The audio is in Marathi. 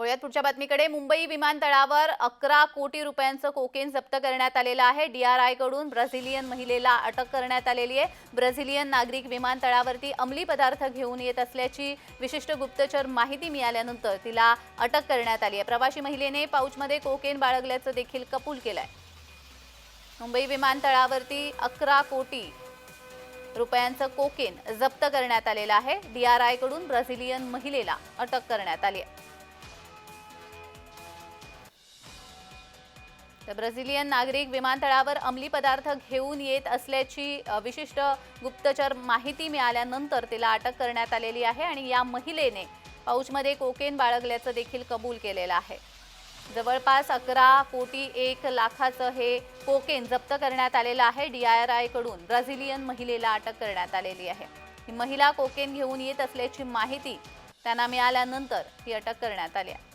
वळूयात पुढच्या बातमीकडे मुंबई विमानतळावर अकरा कोटी रुपयांचं कोकेन जप्त करण्यात आलेलं आहे. डीआरआयकडून ब्राझिलियन महिलेला अटक करण्यात आलेली आहे. ब्राझिलियन नागरिक विमानतळावरती अंमली पदार्थ घेऊन येत असल्याची विशिष्ट गुप्तचर माहिती मिळाल्यानंतर तिला अटक करण्यात आली आहे. प्रवासी महिलेने पाऊचमध्ये कोकेन बाळगल्याचं देखील कबूल केलंय. मुंबई विमानतळावरती अकरा कोटी रुपयांचं कोकेन जप्त करण्यात आलेलं आहे. डीआरआयकडून ब्राझिलियन महिलेला अटक करण्यात आली आहे. तर ब्राझिलियन नागरिक विमानतळावर अंमली पदार्थ घेऊन येत असल्याची विशिष्ट गुप्तचर माहिती मिळाल्यानंतर तिला अटक करण्यात आलेली आहे आणि या महिलेने पाऊचमध्ये कोकेन बाळगल्याचं देखील कबूल केलेलं आहे. जवळपास अकरा कोटी एक लाखाचं हे कोकेन जप्त करण्यात आलेलं आहे. डी आर आयकडून ब्राझिलियन महिलेला अटक करण्यात आलेली आहे. ही महिला कोकेन घेऊन येत असल्याची माहिती त्यांना मिळाल्यानंतर ही अटक करण्यात आली आहे.